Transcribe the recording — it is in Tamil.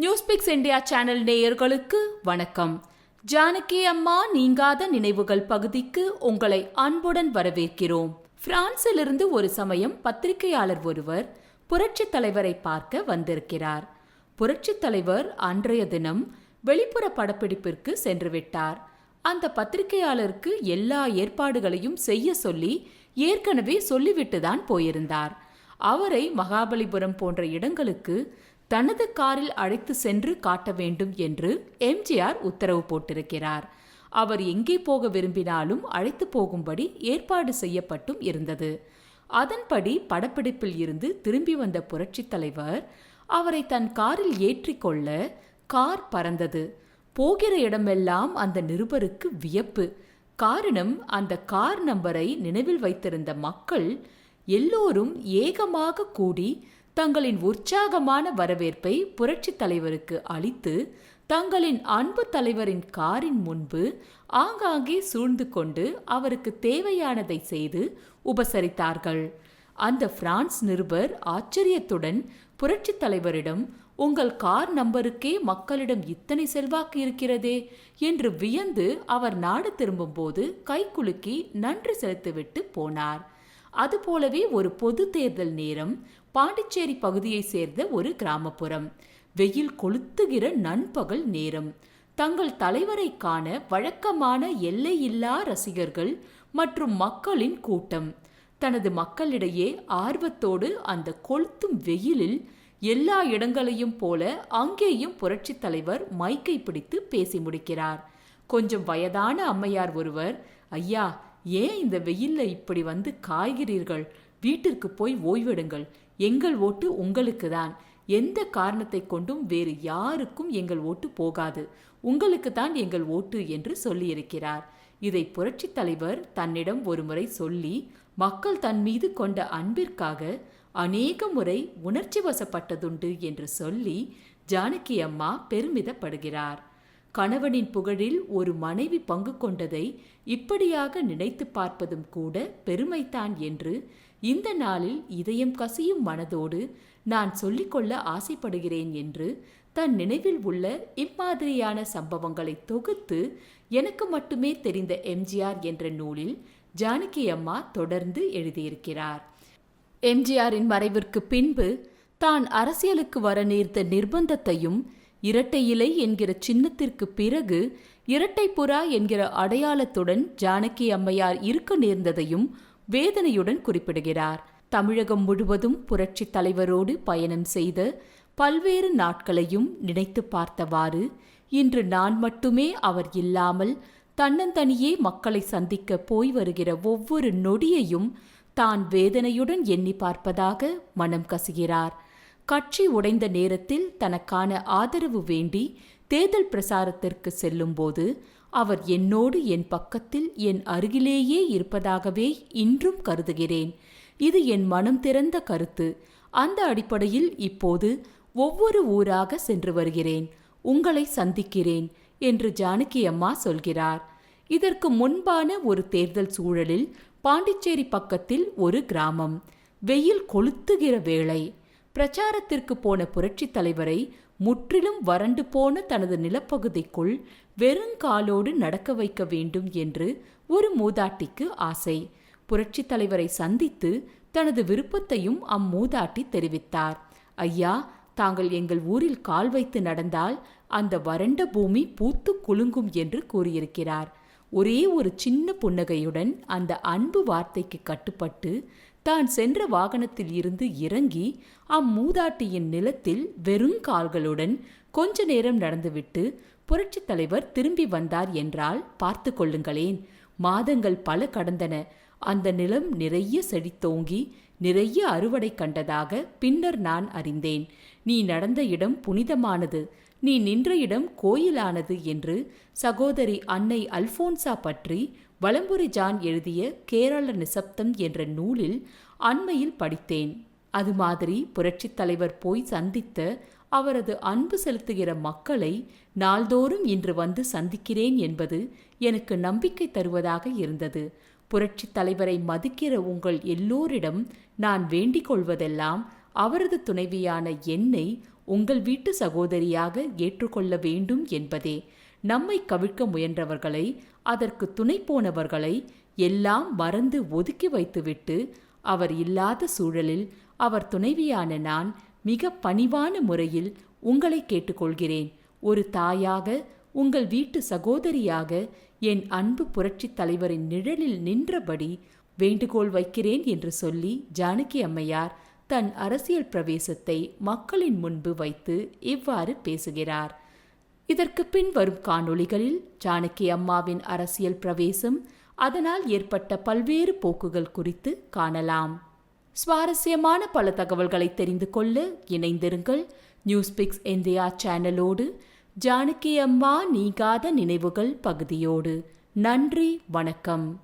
நியூஸ்பிக்ஸ் இந்தியா சேனல் நேயர்களுக்கு வணக்கம். ஜானகி அம்மா நீங்காத நினைவுகள் பகுதிக்கு உங்களை அன்புடன் வரவேற்கிறோம். பிரான்சிலிருந்து ஒரு சமயம் பத்திரிகையாளர் ஒருவர் புரட்சித் தலைவரை பார்க்க வந்திருக்கிறார். புரட்சித் தலைவர் அன்றைய தினம் வெளிப்புற படப்பிடிப்பிற்கு சென்றுவிட்டார். அந்த பத்திரிகையாளருக்கு எல்லா ஏற்பாடுகளையும் செய்ய சொல்லி ஏற்கனவே சொல்லிவிட்டுதான் போயிருந்தார். அவரை மகாபலிபுரம் போன்ற இடங்களுக்கு தனது காரில் அழைத்து சென்று காட்ட வேண்டும் என்று எம்ஜிஆர் உத்தரவு போட்டிருக்கிறார். அவர் எங்கே போக விரும்பினாலும் அழைத்து போகும்படி ஏற்பாடு செய்யப்பட்டும் இருந்தது. அதன்படி படப்பிடிப்பில் இருந்து திரும்பி வந்த புரட்சித் தலைவர் அவரை தன் காரில் ஏற்றிக்கொள்ள கார் பறந்தது. போகிற இடமெல்லாம் அந்த நிருபருக்கு வியப்பு. காரணம் அந்த கார் நம்பரை நினைவில் வைத்திருந்த மக்கள் எல்லோரும் ஏகமாக கூடி தங்களின் உற்சாகமான வரவேற்பை புரட்சித் தலைவருக்கு அளித்து தங்களின் அன்பு தலைவரின் காரின் முன்பு ஆங்காங்கே சூழ்ந்து கொண்டு அவருக்கு தேவையானதை செய்து உபசரித்தார்கள். அந்த பிரான்ஸ் நிருபர் ஆச்சரியத்துடன் புரட்சித் தலைவரிடம் உங்கள் கார் நம்பருக்கே மக்களிடம் இத்தனை செல்வாக்கு இருக்கிறதே என்று வியந்து அவர் நாடு திரும்பும்போது கைகுலுக்கி நன்றி செலுத்திவிட்டு போனார். அதுபோலவே ஒரு பொது தேர்தல் நேரம் பாண்டிச்சேரி பகுதியை சேர்ந்த ஒரு கிராமப்புறம். வெயில் கொளுத்துகிற நண்பகல் நேரம். தங்கள் தலைவரை காண வழக்கமான எல்லையில்லா ரசிகர்கள் மற்றும் மக்களின் கூட்டம். தனது மக்களிடையே ஆர்வத்தோடு அந்த கொளுத்தும் வெயிலில் எல்லா இடங்களையும் போல அங்கேயும் புரட்சித் தலைவர் மைக்கை பிடித்து பேசி முடிக்கிறார். கொஞ்சம் வயதான அம்மையார் ஒருவர் ஐயா ஏன் இந்த வெயில்ல இப்படி வந்து காய்கிறீர்கள்? வீட்டிற்கு போய் ஓய்வெடுங்கள். எங்கள் ஓட்டு உங்களுக்கு தான் எந்த காரணத்தை கொண்டும் வேறு யாருக்கும் எங்கள் ஓட்டு போகாது. உங்களுக்கு தான் எங்கள் ஓட்டு என்று சொல்லியிருக்கிறார். இதை புரட்சித் தலைவர் தன்னிடம் ஒருமுறை சொல்லி மக்கள் தன் மீது கொண்ட அன்பிற்காக அநேக முறை உணர்ச்சி வசப்பட்டதுண்டு என்று சொல்லி ஜானகி அம்மா பெருமிதப்படுகிறார். கணவனின் புகழில் ஒரு மனைவி பங்கு கொண்டதை இப்படியாக நினைத்து பார்ப்பதும் கூட பெருமைத்தான் என்று இந்த நாளில் இதயம் கசியும் மனதோடு நான் சொல்லிக்கொள்ள ஆசைப்படுகிறேன் என்று தன் நினைவில் உள்ள இம்மாதிரியான சம்பவங்களை தொகுத்து எனக்கு மட்டுமே தெரிந்த எம்ஜிஆர் என்ற நூலில் ஜானகி அம்மா தொடர்ந்து எழுதியிருக்கிறார். எம்ஜிஆரின் மறைவிற்கு பின்பு தான் அரசியலுக்கு வர நேர்ந்த நிர்பந்தத்தையும் இரட்டை இலை என்கிற சின்னத்திற்கு பிறகு இரட்டை புறா என்கிற அடையாளத்துடன் ஜானகி அம்மையார் இருக்க நேர்ந்ததையும் வேதனையுடன் குறிப்பிடுகிறார். தமிழகம் முழுவதும் புரட்சி தலைவரோடு பயணம் செய்த பல்வேறு நாட்களையும் நினைத்து பார்த்தவாறு இன்று நான் மட்டுமே அவர் இல்லாமல் தன்னந்தனியே மக்களை சந்திக்க போய் வருகிற ஒவ்வொரு நொடியையும் தான் வேதனையுடன் எண்ணி பார்ப்பதாக மனம் கசுகிறார். கட்சி உடைந்த நேரத்தில் தனக்கான ஆதரவு வேண்டி தேர்தல் பிரசாரத்திற்கு செல்லும்போது அவர் என்னோடு என் பக்கத்தில் என் அருகிலேயே இருப்பதாகவே இன்றும் கருதுகிறேன். இது என் மனம் திறந்த கருத்து. அந்த அடிப்படையில் இப்போது ஒவ்வொரு ஊராக சென்று வருகிறேன். உங்களை சந்திக்கிறேன் என்று ஜானகி அம்மா சொல்கிறார். இதற்கு முன்பான ஒரு தேர்தல் சூழலில் பாண்டிச்சேரி பக்கத்தில் ஒரு கிராமம். வெயில் கொளுத்துகிற வேளை. பிரச்சாரத்திற்கு போன புரட்சித் தலைவரை முற்றிலும் வறண்டு போன தனது நிலப்பகுதிக்குள் வெறுங்காலோடு நடக்க வைக்க வேண்டும் என்று ஒரு மூதாட்டிக்கு ஆசை. புரட்சித் தலைவரை சந்தித்து தனது விருப்பத்தையும் அம்மூதாட்டி தெரிவித்தார். ஐயா தாங்கள் எங்கள் ஊரில் கால் வைத்து நடந்தால் அந்த வறண்ட பூமி பூத்து குலுங்கும் என்று கூறியிருக்கிறார். ஒரே ஒரு சின்ன புன்னகையுடன் அந்த அன்பு வார்த்தைக்கு கட்டுப்பட்டு தான் சென்ற வாகனத்தில் இருந்து இறங்கி அம்மூதாட்டியின் நிலத்தில் வெறும் கால்களுடன் கொஞ்ச நேரம் நடந்துவிட்டு புரட்சித் தலைவர் திரும்பி வந்தார் என்றால் பார்த்து கொள்ளுங்களேன். மாதங்கள் பல கடந்தன. அந்த நிலம் நிறைய செழித்தோங்கி நிறைய அறுவடை கண்டதாக பின்னர் நான் அறிந்தேன். நீ நடந்த இடம் புனிதமானது. நீ நின்ற இடம் கோயிலானது என்று சகோதரி அன்னை அல்போன்சா பற்றி வலம்புரி ஜான் எழுதிய கேரள நிசப்தம் என்ற நூலில் அண்மையில் படித்தேன். அது மாதிரி புரட்சித் தலைவர் போய் சந்தித்த அவரது அன்பு செலுத்துகிற மக்களை நாள்தோறும் இன்று வந்து சந்திக்கிறேன் என்பது எனக்கு நம்பிக்கை தருவதாக இருந்தது. புரட்சித் தலைவரை மதிக்கிற உங்கள் எல்லோரிடம் நான் வேண்டிக் கொள்வதெல்லாம் அவரது துணைவியான என்னை உங்கள் வீட்டு சகோதரியாக ஏற்றுக்கொள்ள வேண்டும் என்பதே. நம்மை கவிழ்க்க முயன்றவர்களை அதற்கு துணை போனவர்களை எல்லாம் மறந்து ஒதுக்கி வைத்துவிட்டு அவர் இல்லாத சூழலில் அவர் துணைவியான நான் மிக பணிவான முறையில் உங்களை கேட்டுக்கொள்கிறேன். ஒரு தாயாக உங்கள் வீட்டு சகோதரியாக என் அன்பு புரட்சித் தலைவரின் நிழலில் நின்றபடி வேண்டுகோள் வைக்கிறேன் என்று சொல்லி ஜானகி அம்மையார் தன் அரசியல் பிரவேசத்தை மக்களின் முன்பு வைத்து இவ்வாறு பேசுகிறார். இதற்கு பின் வரும் காணொளிகளில் ஜானகி அம்மாவின் அரசியல் பிரவேசம் அதனால் ஏற்பட்ட பல்வேறு போக்குகள் குறித்து காணலாம். சுவாரஸ்யமான பல தகவல்களை தெரிந்து கொள்ள இணைந்திருங்கள். நியூஸ்பிக்ஸ் இந்தியா சேனலோடு ஜானகி அம்மா நீங்காத நினைவுகள் பகுதியோடு. நன்றி வணக்கம்.